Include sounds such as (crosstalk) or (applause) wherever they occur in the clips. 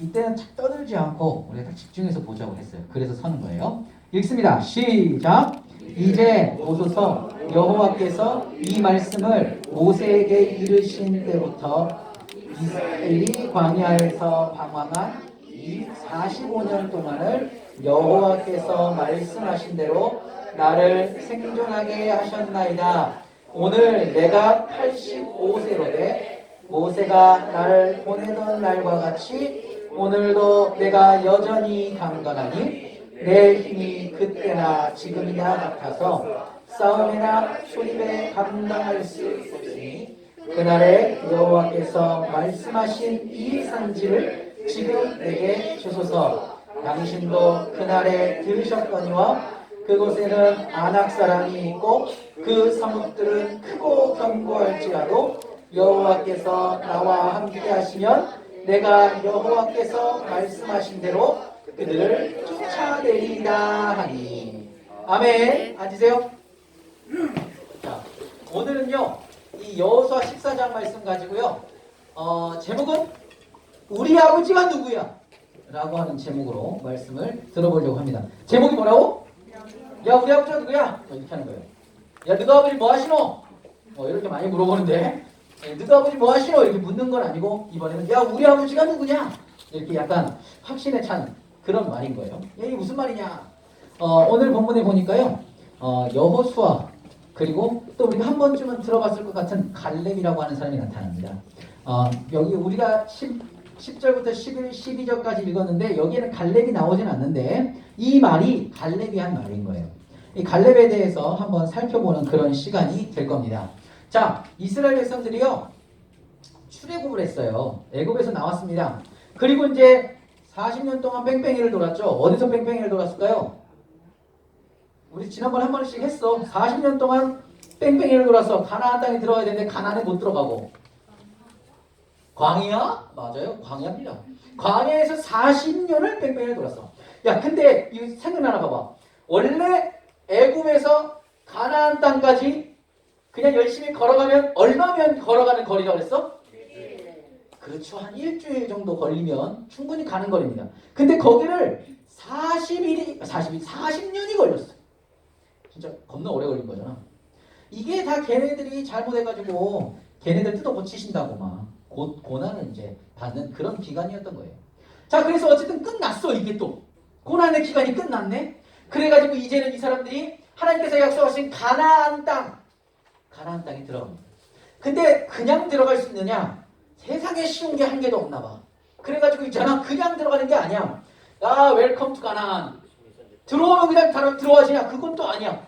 이때는 착 떠들지 않고 우리가 딱 집중해서 보자고 했어요. 그래서 서는 거예요. 읽습니다. 시작. 이제 오소서 여호와께서 이 말씀을 모세에게 이르신 때부터 이스라엘이 광야에서 방황한 이 45년 동안을 여호와께서 말씀하신 대로 나를 생존하게 하셨나이다. 오늘 내가 85세로 돼 모세가 나를 보내던 날과 같이 오늘도 내가 여전히 강건하니 내 힘이 그때나 지금이나 같아서 싸움이나 소립에 감당할 수 없으니 그날에 여호와께서 말씀하신 이 산지를 지금 내게 주소서. 당신도 그날에 들으셨거니와 그곳에는 아낙 사람이 있고 그 성읍들은 크고 견고할지라도 여호와께서 나와 함께 하시면 내가 여호와께서 말씀하신 대로 그들을 쫓아내리라 하니. 아멘. 앉으세요. 자 오늘은요 이 여호수아 14장 말씀 가지고요 어, 제목은 우리 아버지가 누구야? 라고 하는 제목으로 말씀을 들어보려고 합니다. 제목이 뭐라고? 야 우리 아버지가 누구야? 뭐 이렇게 하는 거예요. 야 너가 아버지 뭐 하시노? 뭐 이렇게 많이 물어보는데 예, 너가 아버지 뭐 하시노? 이렇게 묻는 건 아니고 이번에는 야 우리 아버지가 누구냐? 이렇게 약간 확신에 찬 그런 말인 거예요. 야, 이게 무슨 말이냐? 어, 오늘 본문에 보니까요. 어, 여호수아 그리고 또 우리가 한 번쯤은 들어봤을 것 같은 갈렙이라고 하는 사람이 나타납니다. 어, 여기 우리가 10, 10절부터 11, 12절까지 읽었는데 여기에는 갈렙이 나오진 않는데 이 말이 갈렙이 한 말인 거예요. 이 갈렙에 대해서 한번 살펴보는 그런 시간이 될 겁니다. 자, 이스라엘 백성들이요. 출애굽을 했어요. 애굽에서 나왔습니다. 그리고 이제 40년 동안 뺑뺑이를 돌았죠. 어디서 뺑뺑이를 돌았을까요? 우리 지난번에 한 번씩 했어. 40년 동안 뺑뺑이를 돌아서 가나안 땅에 들어가야 되는데 가나안에 못 들어가고. 광야? 맞아요. 광야입니다. 광야에서 40년을 뺑뺑이를 돌았어. 야, 근데 이거 생각나나 봐봐. 원래 애굽에서 가나안 땅까지 그냥 열심히 걸어가면 얼마면 걸어가는 거리라고 그랬어? 그렇죠. 한 일주일 정도 걸리면 충분히 가는 거리입니다. 근데 거기를 40일이, 40일, 40년이 걸렸어. 진짜 겁나 오래 걸린 거잖아. 이게 다 걔네들이 잘못해가지고 걔네들 뜯어 고치신다고 막 고, 고난을 이제 받는 그런 기간이었던 거예요. 자, 그래서 어쨌든 끝났어, 이게 또. 고난의 기간이 끝났네? 그래가지고 이제는 이 사람들이 하나님께서 약속하신 가나안 땅, 가나안 땅에 들어갑니다. 근데 그냥 들어갈 수 있느냐? 세상에 쉬운 게 한 개도 없나 봐. 그래가지고 있잖아. 그냥 들어가는 게 아니야. 아, 웰컴 투 가나안. 들어오면 그냥 바로 들어가지냐? 그건 또 아니야.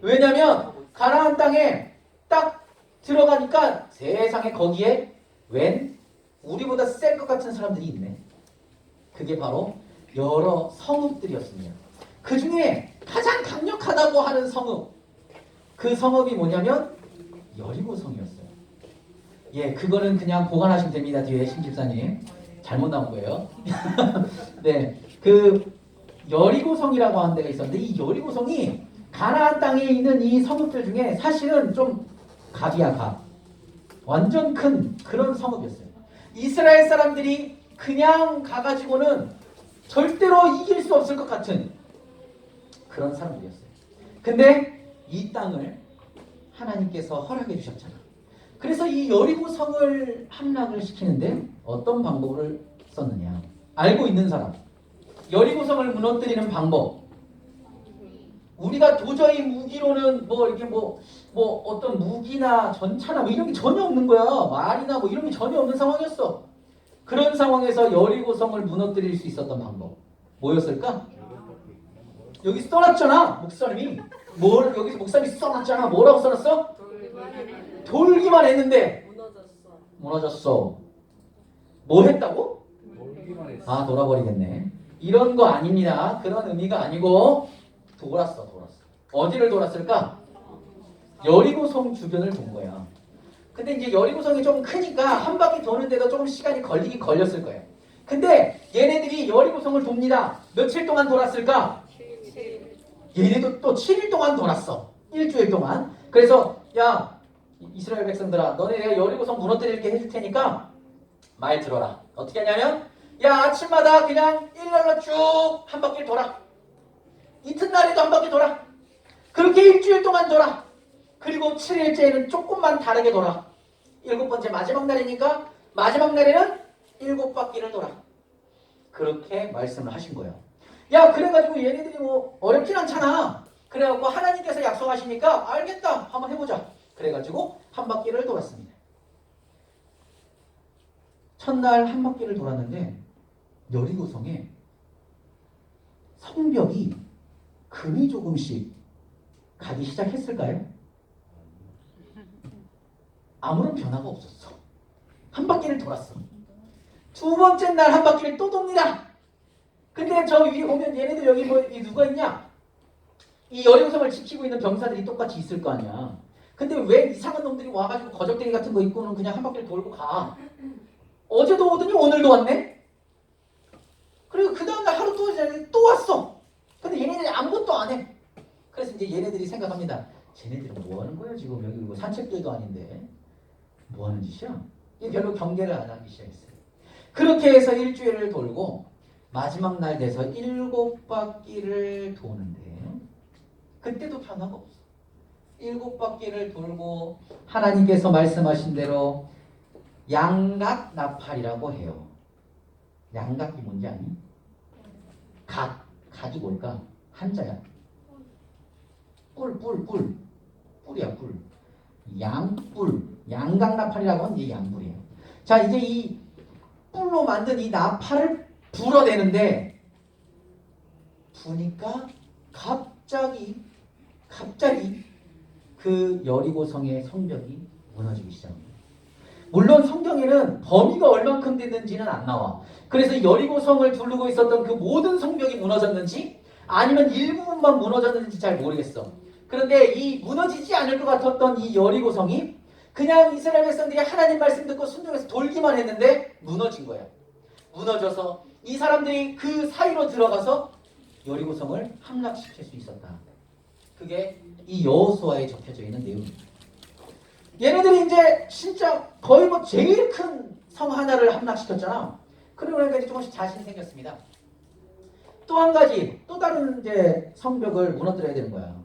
왜냐면 가나안 땅에 딱 들어가니까 세상에 거기에 웬 우리보다 셀것 같은 사람들이 있네. 그게 바로 여러 성읍들이었습니다. 그 중에 가장 강력하다고 하는 성읍. 그 성읍이 뭐냐면 여리고 성이었어요. 예, 그거는 그냥 보관하시면 됩니다. 뒤에 신 집사님 잘못 나온 거예요. (laughs) 네, 그 여리고성이라고 하는 데가 있었는데 이 여리고성이 가나안 땅에 있는 이 성읍들 중에 사실은 좀 갑이야 갑. 완전 큰 그런 성읍이었어요. 이스라엘 사람들이 그냥 가가지고는 절대로 이길 수 없을 것 같은 그런 사람들이었어요. 근데 이 땅을 하나님께서 허락해 주셨잖아. 그래서 이 여리고 성을 함락을 시키는데 어떤 방법을 썼느냐? 알고 있는 사람. 여리고 성을 무너뜨리는 방법. 우리가 도저히 무기로는 뭐 이렇게 뭐, 뭐 어떤 무기나 전차나 뭐 이런 게 전혀 없는 거야. 말이나 뭐 이런 게 전혀 없는 상황이었어. 그런 상황에서 여리고 성을 무너뜨릴 수 있었던 방법. 뭐였을까? 여기 써놨잖아. 목사님이. 뭘 여기서 목사님이 써놨잖아. 뭐라고 써놨어? 돌기만 했는데 무너졌어. 무너졌어. 뭐 했다고? 놀기만 했어. 아 돌아버리겠네. 이런 거 아닙니다. 그런 의미가 아니고 돌았어, 돌았어. 어디를 돌았을까? 여리고성 주변을 돈 거야. 근데 이제 여리고성이 좀 크니까 한 바퀴 도는데도 조금 시간이 걸리긴 걸렸을 거예요. 근데 얘네들이 여리고성을 돕니다. 며칠 동안 돌았을까? 얘네도 또 7일 동안 돌았어. 일주일 동안. 그래서 야 이스라엘 백성들아 너네 내가 여리고성 무너뜨릴게 해줄 테니까 말 들어라. 어떻게 하냐면 야 아침마다 그냥 일렬로 쭉 한 바퀴 돌아. 이튿날에도 한 바퀴 돌아. 그렇게 일주일 동안 돌아. 그리고 7일째에는 조금만 다르게 돌아. 일곱 번째 마지막 날이니까 마지막 날에는 일곱 바퀴를 돌아. 그렇게 말씀을 하신 거예요. 야 그래가지고 얘네들이 뭐 어렵진 않잖아. 그래갖고 하나님께서 약속하시니까 알겠다. 한번 해보자. 그래가지고 한 바퀴를 돌았습니다. 첫날 한 바퀴를 돌았는데 여리고성에 성벽이 금이 조금씩 가기 시작했을까요? 아무런 변화가 없었어. 한 바퀴를 돌았어. 두 번째 날 한 바퀴를 또 돕니다. 근데 저 위에 보면 얘네들 여기 뭐이 누가 있냐? 이 여리고성을 지키고 있는 병사들이 똑같이 있을 거 아니야. 근데 왜 이상한 놈들이 와가지고 거적대기 같은 거 입고는 그냥 한 바퀴를 돌고 가? 어제도 오더니 오늘도 왔네? 그리고 그 다음날 하루 또, 이제 또 왔어. 근데 얘네들이 아무것도 안 해. 그래서 이제 얘네들이 생각합니다. 쟤네들은 뭐 하는 거야 지금 여기 뭐 산책길도 아닌데 뭐 하는 짓이야? 이게 별로 경계를 안 하기 시작했어요. 그렇게 해서 일주일을 돌고 마지막 날 돼서 일곱 바퀴를 도는데 그때도 변화가 없어. 일곱 바퀴를 돌고 하나님께서 말씀하신 대로 양각 나팔이라고 해요. 양각이 뭔지 아니? 각, 각이 뭘까? 한자야. 뿔, 뿔, 뿔. 뿔이야, 뿔. 양뿔. 양각 나팔이라고 하면 이게 양뿔이에요. 자, 이제 이 뿔로 만든 이 나팔을 불어내는데 부니까 갑자기 갑자기 그 여리고성의 성벽이 무너지기 시작합니다. 물론 성경에는 범위가 얼만큼 됐는지는 안 나와. 그래서 여리고성을 두르고 있었던 그 모든 성벽이 무너졌는지 아니면 일부분만 무너졌는지 잘 모르겠어. 그런데 이 무너지지 않을 것 같았던 이 여리고성이 그냥 이스라엘 백성들이 하나님 말씀 듣고 순종해서 돌기만 했는데 무너진 거야. 무너져서 이 사람들이 그 사이로 들어가서 여리고성을 함락시킬 수 있었다. 그게 이 여호수아에 적혀져 있는 내용입니다. 얘네들이 이제 진짜 거의 뭐 제일 큰 성 하나를 함락시켰잖아. 그러니까 이제 조금씩 자신이 생겼습니다. 또 한 가지, 또 다른 이제 성벽을 무너뜨려야 되는 거야.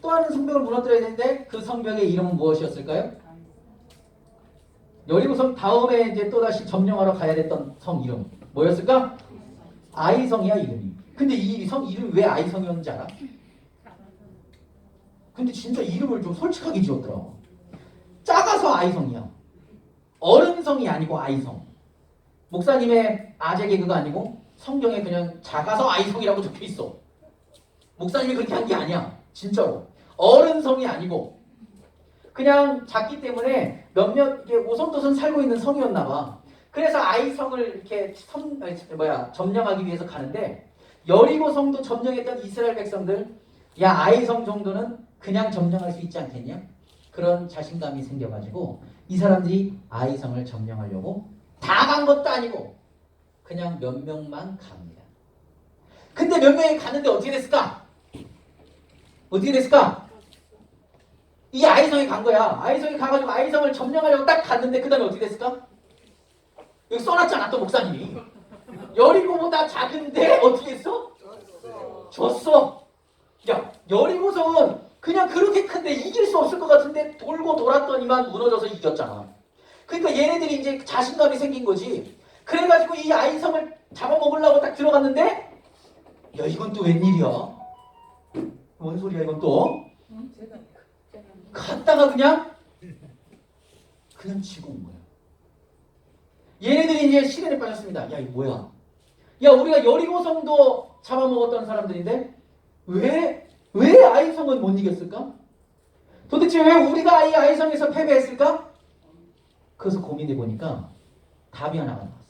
또 하는 성벽을 무너뜨려야 되는데 그 성벽의 이름은 무엇이었을까요? 여리고성 다음에 이제 또 다시 점령하러 가야 됐던 성 이름 뭐였을까? 아이성이야 이름이. 근데 이 성 이름이 왜 아이성이었는지 알아? 근데 진짜 이름을 좀 솔직하게 지었더라. 작아서 아이성이야. 어른성이 아니고 아이성. 목사님의 아재 개그가 아니고 성경에 그냥 작아서 아이성이라고 적혀 있어. 목사님이 그렇게 한 게 아니야. 진짜로. 어른성이 아니고 그냥 작기 때문에 몇몇 이렇게 오손도손 살고 있는 성이었나 봐. 그래서 아이성을 이렇게 성 아니, 뭐야 점령하기 위해서 가는데 여리고 성도 점령했던 이스라엘 백성들 야 아이성 정도는 그냥 점령할 수 있지 않겠냐? 그런 자신감이 생겨가지고 이 사람들이 아이성을 점령하려고 다 간 것도 아니고 그냥 몇 명만 갑니다. 근데 몇 명이 가는데 어떻게 됐을까? 어떻게 됐을까? 이 아이성이 간 거야. 아이성이 가가지고 아이성을 점령하려고 딱 갔는데 그 다음에 어떻게 됐을까? 여기 써놨잖아 또 목사님이. 여리고보다 작은데 어떻게 했어? 졌어. 야 여리고성은 그냥 그렇게 큰데 이길 수 없을 것 같은데 돌고 돌았더니만 무너져서 이겼잖아. 그러니까 얘네들이 이제 자신감이 생긴 거지. 그래가지고 이 아이성을 잡아먹으려고 딱 들어갔는데 야 이건 또 웬일이야? 뭔 소리야 이건 또? 갔다가 그냥 그냥 지고 온 거야. 얘네들이 이제 시련에 빠졌습니다. 야 이거 뭐야? 야 우리가 여리고성도 잡아먹었던 사람들인데 왜 왜 아이성은 못 이겼을까? 도대체 왜 우리가 이 아이성에서 패배했을까? 그래서 고민해 보니까 답이 하나가 나왔어.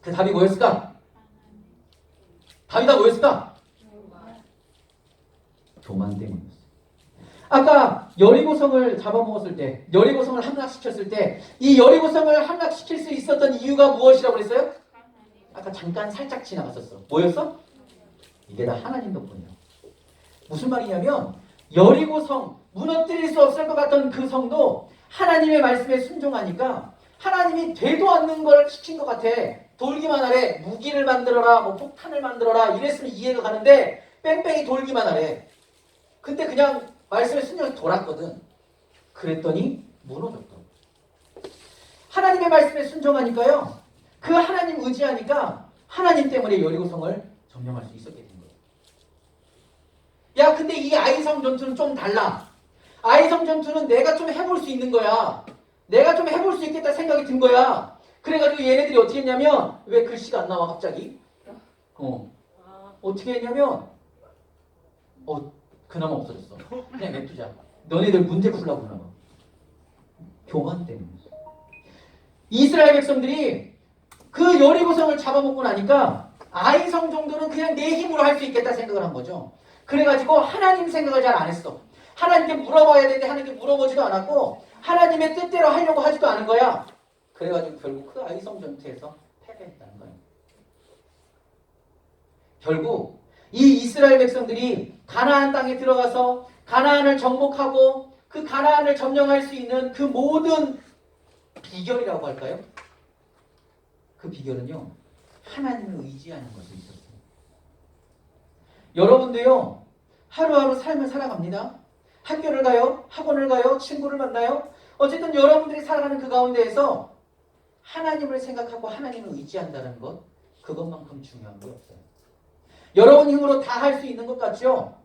그 답이 뭐였을까? 답이 다 뭐였을까? 교만 때문이었어. 아까 여리고성을 잡아먹었을 때, 여리고성을 함락시켰을 때, 이 여리고성을 함락시킬 수 있었던 이유가 무엇이라고 그랬어요? 아까 잠깐 살짝 지나갔었어. 뭐였어? 이게 다 하나님 덕분이야. 무슨 말이냐면 여리고성 무너뜨릴 수 없을 것 같던 그 성도 하나님의 말씀에 순종하니까 하나님이 되도 않는 걸 시킨 것 같아. 돌기만 하래. 무기를 만들어라, 뭐 폭탄을 만들어라 이랬으면 이해가 가는데 뺑뺑이 돌기만 하래. 근데 그냥 말씀에 순종해서 돌았거든. 그랬더니 무너졌더라고. 하나님의 말씀에 순종하니까요. 그 하나님 의지하니까 하나님 때문에 여리고성을 점령할 수 있었게 된 거예요. 야, 근데 이 아이성 전투는 좀 달라. 아이성 전투는 내가 좀 해볼 수 있는 거야. 내가 좀 해볼 수 있겠다 생각이 든 거야. 그래가지고 얘네들이 어떻게 했냐면 왜 글씨가 안 나와 갑자기? 어 어떻게 했냐면 어 그나마 없어졌어. 그냥 냅두자. 너네들 문제 풀라고 그나마. 교만 때문에. 이스라엘 백성들이 그 여리고성을 잡아먹고 나니까 아이성 정도는 그냥 내 힘으로 할 수 있겠다 생각을 한 거죠. 그래가지고 하나님 생각을 잘 안 했어. 하나님께 물어봐야 되는데 하나님께 물어보지도 않았고 하나님의 뜻대로 하려고 하지도 않은 거야. 그래가지고 결국 그 아이성 전투에서 패배했다는 거예요. 결국 이 이스라엘 백성들이 가나안 땅에 들어가서 가나안을 정복하고 그 가나안을 점령할 수 있는 그 모든 비결이라고 할까요? 그 비결은요 하나님을 의지하는 것에 있었어요. 여러분도요 하루하루 삶을 살아갑니다. 학교를 가요, 학원을 가요, 친구를 만나요. 어쨌든 여러분들이 살아가는 그 가운데에서 하나님을 생각하고 하나님을 의지한다는 것 그것만큼 중요한 게 없어요. 여러분 힘으로 다 할 수 있는 것 같죠?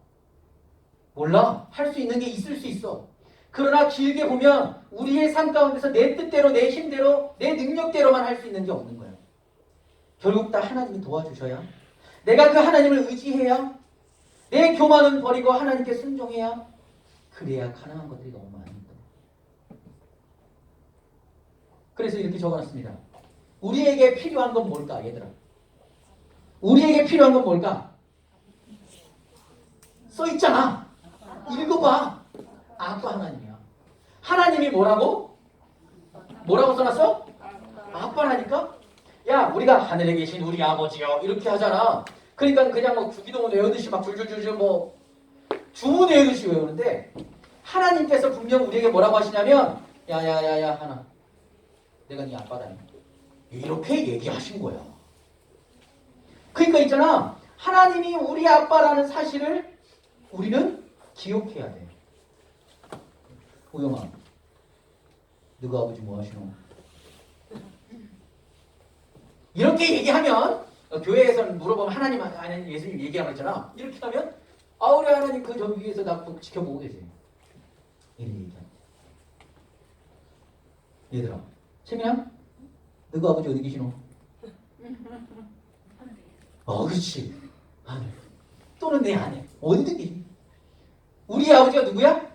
몰라. 할 수 있는 게 있을 수 있어. 그러나 길게 보면 우리의 삶 가운데서 내 뜻대로 내 힘대로 내 능력대로만 할 수 있는 게 없는 거예요. 결국 다 하나님이 도와주셔야 내가 그 하나님을 의지해야 내 교만은 버리고 하나님께 순종해야 그래야 가능한 것들이 너무 많습니다. 그래서 이렇게 적어놨습니다. 우리에게 필요한 건 뭘까, 얘들아? 우리에게 필요한 건 뭘까? 써 있잖아. 읽어봐. 아빠 하나님이야. 하나님이 뭐라고? 뭐라고 써놨어? 아빠라니까? 야, 우리가 하늘에 계신 우리 아버지요. 이렇게 하잖아. 그러니까 그냥 뭐 주기도문 외우듯이 막 줄줄줄줄 뭐 주문 외우듯이 외우는데 하나님께서 분명 우리에게 뭐라고 하시냐면 야야야야 하나 내가 네 아빠다. 이렇게 얘기하신 거야. 그러니까 있잖아. 하나님이 우리 아빠라는 사실을 우리는 기억해야 돼. 우영아, 너가 아버지 뭐 하시노? 이렇게 얘기하면 어, 교회에서는 물어보면 하나님 아니 예수님 얘기하고 있잖아. 이렇게 하면 아 우리 하나님 그저 위에서 나 지켜보고 계세요. 이렇게 얘기하는 얘들아, 채민아, 너가 아버지 어디 계시노? (laughs) 어, 그렇지. 아내. 또는 내 아내. 어디든지. 우리 아버지가 누구야?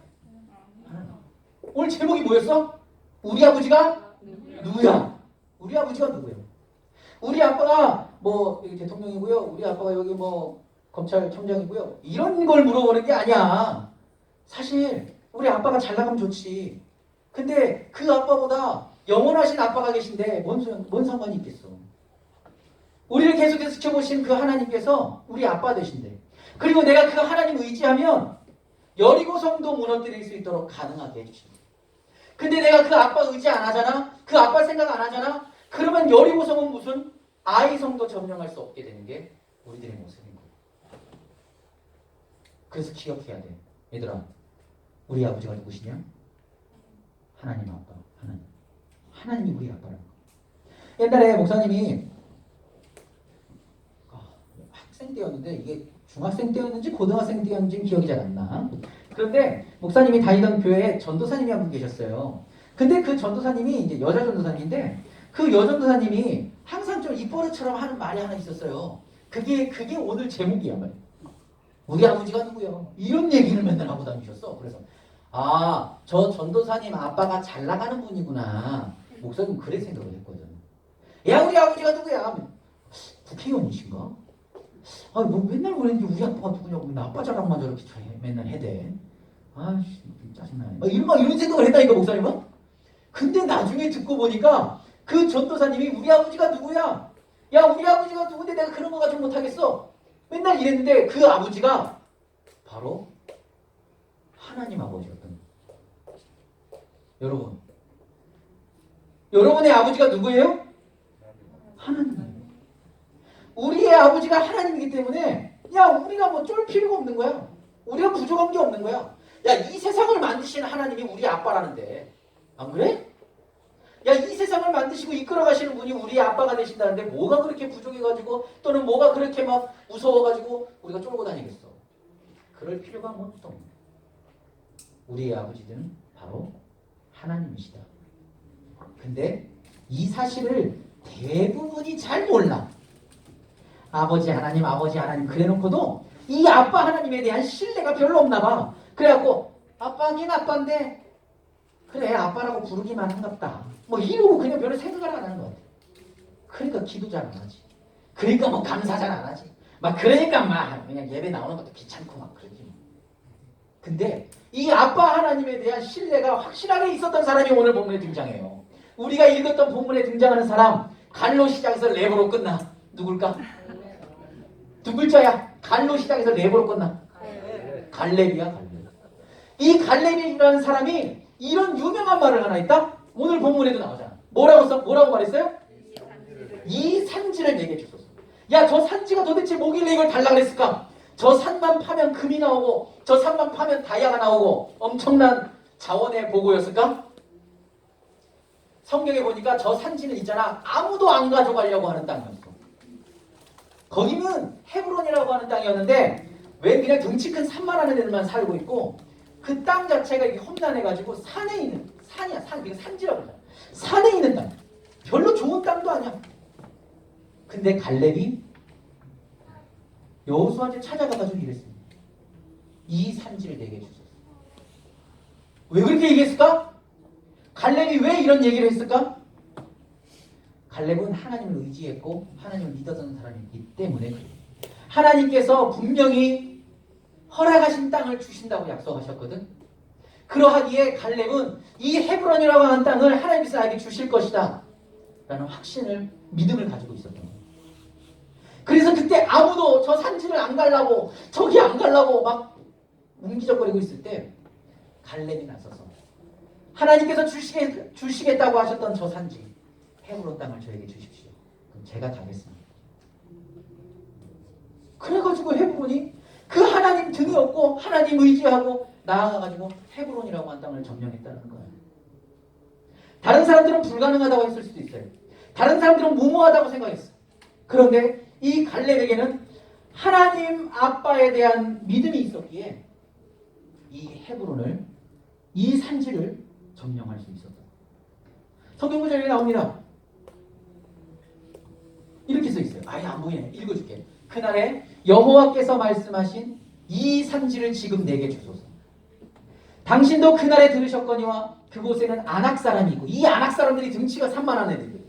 오늘 제목이 뭐였어? 우리 아버지가 누구야? 우리 아버지가 누구예요? 우리 아빠가 뭐 대통령이고요. 우리 아빠가 여기 뭐 검찰청장이고요. 이런 걸 물어보는 게 아니야. 사실 우리 아빠가 잘 나가면 좋지. 근데 그 아빠보다 영원하신 아빠가 계신데 뭔, 소- 뭔 상관이 있겠어. 우리를 계속해서 지켜보신 그 하나님께서 우리 아빠 되신대. 그리고 내가 그 하나님 의지하면 여리고 성도 무너뜨릴 수 있도록 가능하게 해주신다. 근데 내가 그 아빠 의지 안 하잖아? 그 아빠 생각 안 하잖아? 그러면 여리고 성은 무슨 아이 성도 점령할 수 없게 되는 게 우리들의 모습인 거야. 그래서 기억해야 돼. 얘들아, 우리 아버지가 누구시냐? 하나님 아빠, 하나님. 하나님이 우리 아빠라는 거. 옛날에 목사님이 아, 학생 때였는데 이게 중학생 때였는지 고등학생 때였는지 기억이 잘 안 나. 그런데 목사님이 다니던 교회에 전도사님이 한 분 계셨어요. 근데 그 전도사님이 이제 여자 전도사님인데 그 여자 전도사님이 항상 좀 입버릇처럼 하는 말이 하나 있었어요. 그게 그게 오늘 제목이야 말. 우리 아버지가 누구요? 이런 얘기를 맨날 하고 다니셨어. 그래서 아, 저 전도사님 아빠가 잘 나가는 분이구나. 목사님 그래 생각을 했거든. 야, 우리 아버지가 누구야? 국회의원이신가? 아, 뭐 맨날 그랬는데 우리 아빠가 누구냐고 맨날 아빠 자랑만 저렇게 해- 맨날 해대. 아씨, 짜증나네. 막 이런 막 이런 생각을 했다니까 목사님은. 근데 나중에 듣고 보니까 그 전도사님이 우리 아버지가 누구야? 야, 우리 아버지가 누군데 내가 그런 거 가지고 못하겠어. 맨날 이랬는데 그 아버지가 바로 하나님 아버지였던. 여러분, 여러분의 아버지가 누구예요? 하나님이에요. 우리의 아버지가 하나님이기 때문에 야 우리가 뭐 쫄 필요가 없는 거야. 우리가 부족한 게 없는 거야. 야 이 세상을 만드신 하나님이 우리 아빠라는데 안 그래? 야 이 세상을 만드시고 이끌어 가시는 분이 우리 아빠가 되신다는데 뭐가 그렇게 부족해가지고 또는 뭐가 그렇게 막 무서워가지고 우리가 쫄고 다니겠어. 그럴 필요가 아무것도 없는. 우리의 아버지들은 바로 하나님이시다. 근데 이 사실을 대부분이 잘 몰라. 아버지 하나님, 아버지 하나님 그래놓고도 이 아빠 하나님에 대한 신뢰가 별로 없나 봐. 그래갖고 아빠긴 아빠인데 그래 아빠라고 부르기만 한갑다. 뭐 이러고 그냥 별로 생각을 안 하는 것 같아. 그러니까 기도 잘 안 하지. 그러니까 뭐 감사 잘 안 하지. 막 그러니까 막 그냥 예배 나오는 것도 귀찮고 막 그러지. 뭐. 근데 이 아빠 하나님에 대한 신뢰가 확실하게 있었던 사람이 오늘 본문에 등장해요. 우리가 읽었던 본문에 등장하는 사람 갈로 시작해서 랩으로 끝나. 누굴까? 두 글자야. 갈로 시작해서 랩으로 끝나. 갈렙이야, 갈렙. 이 갈렙이라는 사람이 이런 유명한 말을 하나 있다? 오늘 본문에도 나오잖아. 뭐라고 써? 뭐라고 말했어요? 이 산지를 내게 주소서. 야, 저 산지가 도대체 뭐길래 이걸 달라 그랬을까? 저 산만 파면 금이 나오고, 저 산만 파면 다이아가 나오고, 엄청난 자원의 보고였을까? 성경에 보니까 저 산지는 있잖아. 아무도 안 가져가려고 하는 땅이었어. 거기는 헤브론이라고 하는 땅이었는데, 왜 그냥 덩치 큰 산만 하는 애들만 살고 있고, 그 땅 자체가 이렇게 험난해가지고 산에 있는, 산이야, 산, 이거 산지라고 그러잖아. 산에 있는 땅. 별로 좋은 땅도 아니야. 근데 갈렙이 여호수아한테 찾아가가지고 이랬습니다. 이 산지를 내게 주소서. 왜 그렇게 얘기했을까? 갈렙이 왜 이런 얘기를 했을까? 갈렙은 하나님을 의지했고 하나님을 믿었던 사람이기 때문에. 하나님께서 분명히 허락하신 땅을 주신다고 약속하셨거든. 그러하기에 갈렙은 이 헤브론이라고 하는 땅을 하나님께서 나에게 주실 것이다. 라는 확신을 믿음을 가지고 있었던 거예요. 그래서 그때 아무도 저 산지를 안 가려고 저기 안 가려고 막 뭉기적거리고 있을 때 갈렙이 나서서 하나님께서 주시겠, 주시겠다고 하셨던 저 산지 헤브론 땅을 저에게 주십시오. 그럼 제가 가겠습니다. 그래가지고 헤브론이 그 하나님 등이 없고 하나님 의지하고 나아가가지고 헤브론이라고 한 땅을 점령했다는 거예요. 다른 사람들은 불가능하다고 했을 수도 있어요. 다른 사람들은 무모하다고 생각했어. 그런데 이 갈렙에게는 하나님 아빠에 대한 믿음이 있었기에 이 헤브론을 이 산지를 점령할 수 있었다. 성경 구절에 나옵니다. 이렇게 써 있어요. 아예 안 보이네. 읽어줄게. 그날에 여호와께서 말씀하신 이 산지를 지금 내게 주소서. 당신도 그날에 들으셨거니와 그곳에는 안악 사람이 있고 이 안악 사람들이 등치가 산만한 애들이에요.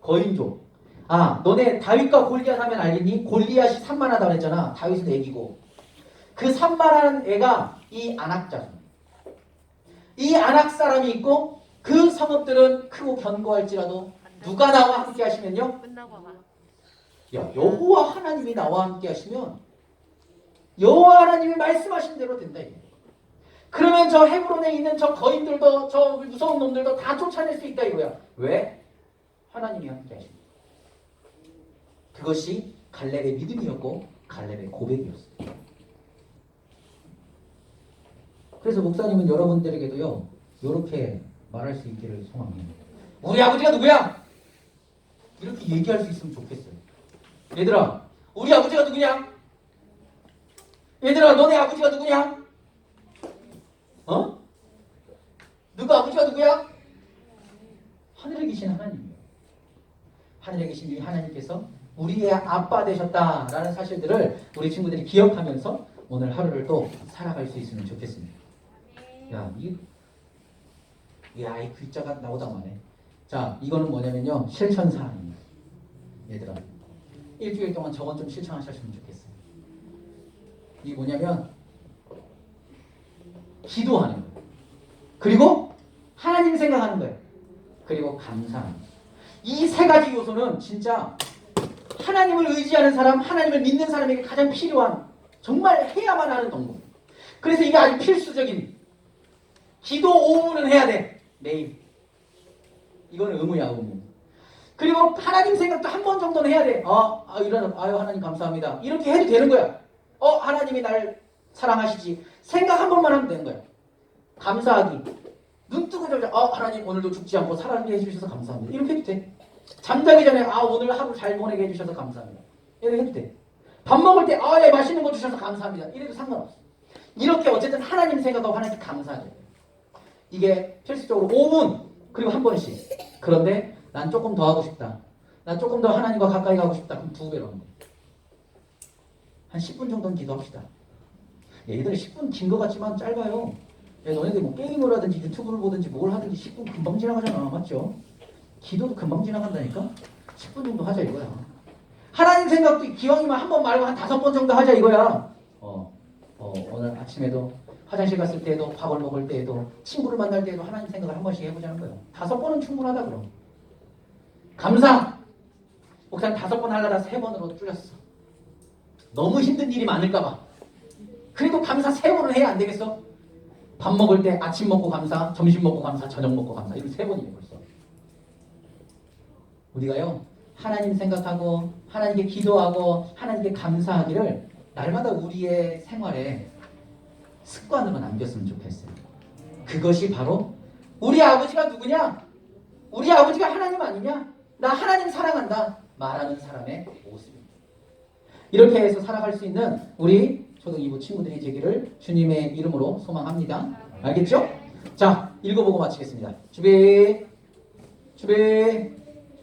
거인족. 아, 너네 다윗과 골리앗 하면 알겠니? 골리앗이 산만하다 그랬잖아. 다윗은 애기고. 그 산만한 애가 이 안악자죠. 이 안악 사람이 있고 그 성읍들은 크고 견고할지라도 누가 나와 함께 하시면요? 야, 여호와 하나님이 나와 함께 하시면 여호와 하나님이 말씀하신 대로 된다. 그러면 저 헤브론에 있는 저 거인들도 저 무서운 놈들도 다 쫓아낼 수 있다 이거야. 왜? 하나님이 함께 하십니다. 그것이 갈렙의 믿음이었고 갈렙의 고백이었어요. 그래서 목사님은 여러분들에게도요 이렇게 말할 수 있기를 소망합니다. 우리 아버지가 누구야? 이렇게 얘기할 수 있으면 좋겠어요. 얘들아, 우리 아버지가 누구냐? 얘들아, 너네 아버지가 누구냐? 어? 누가 아버지가 누구야? 하늘에 계신 하나님이에요. 하늘에 계신 이 하나님께서 우리의 아빠 되셨다라는 사실들을 우리 친구들이 기억하면서 오늘 하루를 또 살아갈 수 있으면 좋겠습니다. 야, 이, 야, 이 글자가 나오자마네. 자, 이거는 뭐냐면요. 실천 사항입니다. 얘들아. 일주일 동안 저건 좀 실천하셨으면 좋겠어요. 이게 뭐냐면 기도하는 거예요. 그리고 하나님 생각하는 거예요. 그리고 감사하는 거예요. 이 세 가지 요소는 진짜 하나님을 의지하는 사람, 하나님을 믿는 사람에게 가장 필요한 정말 해야만 하는 동물. 그래서 이게 아주 필수적인 기도 오문은 해야 돼. 매일. 이거는 의무야, 의무. 그리고 하나님 생각도 한 번 정도는 해야 돼. 어, 아, 이런, 아유, 하나님 감사합니다. 이렇게 해도 되는 거야. 어, 하나님이 날 사랑하시지. 생각 한 번만 하면 되는 거야. 감사하기. 눈 뜨고 자자, 어, 하나님 오늘도 죽지 않고 살아게 해주셔서 감사합니다. 이렇게 해도 돼. 잠자기 전에, 아, 오늘 하루 잘 보내게 해주셔서 감사합니다. 이렇게 해도 돼. 밥 먹을 때, 아, 예, 맛있는 거 주셔서 감사합니다. 이래도 상관없어. 이렇게 어쨌든 하나님 생각하고 하나님께 감사하죠. 이게 필수적으로 5분, 그리고 한 번씩. 그런데 난 조금 더 하고 싶다. 난 조금 더 하나님과 가까이 가고 싶다. 그럼 두 배로 거야. 한 10분 정도는 기도합시다. 얘들이 10분 긴 것 같지만 짧아요. 야, 너네들 뭐 게임을 하든지 유튜브를 보든지 뭘 하든지 10분 금방 지나가잖아. 맞죠? 기도도 금방 지나간다니까? 10분 정도 하자 이거야. 하나님 생각도 기왕이면 한 번 말고 한 다섯 번 정도 하자 이거야. 어, 어, 오늘 아침에도 화장실 갔을 때에도 밥을 먹을 때에도 친구를 만날 때에도 하나님 생각을 한 번씩 해보자는 거예요. 다섯 번은 충분하다 그럼. 감사. 목사님 다섯 번 하려다 세 번으로 줄였어. 너무 힘든 일이 많을까봐. 그래도 감사 세 번은 해야 안 되겠어? 밥 먹을 때 아침 먹고 감사, 점심 먹고 감사, 저녁 먹고 감사. 이거 세 번이네 벌써. 우리가요 하나님 생각하고 하나님께 기도하고 하나님께 감사하기를 날마다 우리의 생활에 습관으로 남겼으면 좋겠어요. 그것이 바로 우리 아버지가 누구냐? 우리 아버지가 하나님 아니냐? 나 하나님 사랑한다 말하는 사람의 모습입니다. 이렇게 해서 살아갈 수 있는 우리 초등 2부 친구들이 되기를 주님의 이름으로 소망합니다. 알겠죠? 자, 읽어보고 마치겠습니다. 준비, 준비,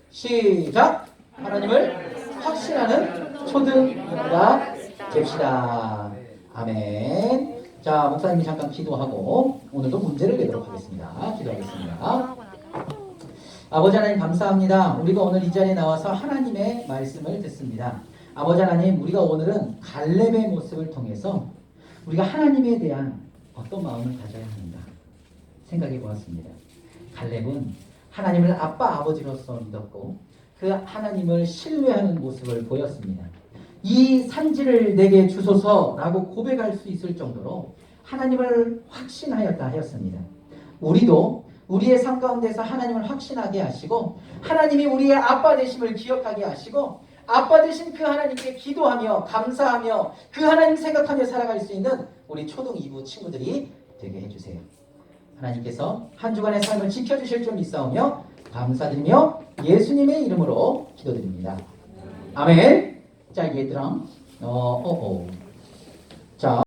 시작! 하나님을 확신하는 초등 2부가 됩시다. 아멘. 자, 목사님이 잠깐 기도하고 오늘도 문제를 내도록 하겠습니다. 기도하겠습니다. 아버지 하나님 감사합니다. 우리가 오늘 이 자리에 나와서 하나님의 말씀을 듣습니다. 아버지 하나님, 우리가 오늘은 갈렙의 모습을 통해서 우리가 하나님에 대한 어떤 마음을 가져야 하는가 생각해 보았습니다. 갈렙은 하나님을 아빠 아버지로서 믿었고 그 하나님을 신뢰하는 모습을 보였습니다. 이 산지를 내게 주소서라고 고백할 수 있을 정도로 하나님을 확신하였다 하였습니다. 우리도 우리의 삶 가운데서 하나님을 확신하게 하시고 하나님이 우리의 아빠 되심을 기억하게 하시고 아빠 되신 그 하나님께 기도하며 감사하며 그 하나님 생각하며 살아갈 수 있는 우리 초등 2부 친구들이 되게 해주세요. 하나님께서 한 주간의 삶을 지켜주실 줄 믿사오며 감사드리며 예수님의 이름으로 기도드립니다. 아멘. 자 얘들아, 어, 어, 어. 자.